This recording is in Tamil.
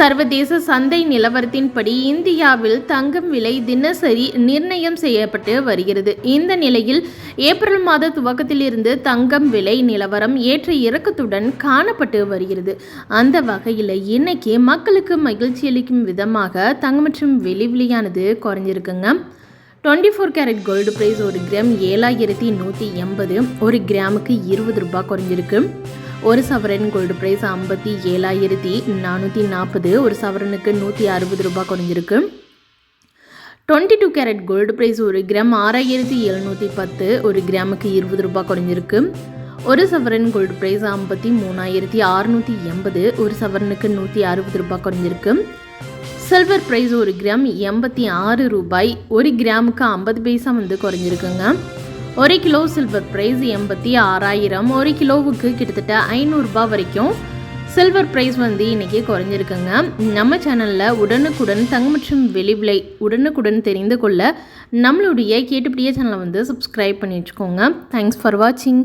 சர்வதேச சந்தை நிலவரத்தின்படி இந்தியாவில் தங்கம் விலை தினசரி நிர்ணயம் செய்யப்பட்டு வருகிறது. இந்த நிலையில் ஏப்ரல் மாத துவக்கத்திலிருந்து தங்கம் விலை நிலவரம் ஏற்ற இறக்கத்துடன் காணப்பட்டு வருகிறது. அந்த வகையில் இன்னைக்கு மக்களுக்கு மகிழ்ச்சி அளிக்கும் விதமாக தங்கம் மற்றும் வெளி விலையானது குறைஞ்சிருக்குங்க. Twenty four carat gold price ஒரு கிராம் ஏழாயிரத்தி நூற்றி எண்பது ஒரு கிராமுக்கு இருபது ரூபாய் குறைஞ்சிருக்கு. ஒரு சவரன் கோல்டு ப்ரைஸ் ஐம்பத்தி ஏழாயிரத்தி நானூற்றி நாற்பது. ஒரு சவரனுக்கு நூற்றி அறுபது ரூபாய் குறைஞ்சிருக்கு. Twenty two carat gold price ஒரு கிராம் ஆறாயிரத்தி எழுநூற்றி பத்து. ஒரு கிராமுக்கு இருபது ரூபாய் குறைஞ்சிருக்கு. ஒரு சவரன் கோல்டு ப்ரைஸ் ஐம்பத்தி மூணாயிரத்தி அறுநூற்றி எண்பது. ஒரு சவரனுக்கு நூற்றி அறுபது ரூபாய் குறைஞ்சிருக்கு. சில்வர் ப்ரைஸ் ஒரு கிராம் எண்பத்தி ஆறு ரூபாய். ஒரு கிராமுக்கு ஐம்பது பைசா வந்து குறைஞ்சிருக்குங்க. ஒரு கிலோ சில்வர் ப்ரைஸ் எண்பத்தி ஆறாயிரம். ஒரு கிலோவுக்கு கிட்டத்தட்ட ஐநூறுரூபா வரைக்கும் சில்வர் ப்ரைஸ் வந்து இன்றைக்கி குறைஞ்சிருக்குங்க. நம்ம சேனலில் உடனுக்குடன் தங்கம் மற்றும் வெளி விலை உடனுக்குடன் தெரிந்து கொள்ள நம்மளுடைய கேட்டுப்படியே சேனலை வந்து சப்ஸ்கிரைப் பண்ணி வச்சுக்கோங்க. தேங்க்ஸ் ஃபார் வாட்சிங்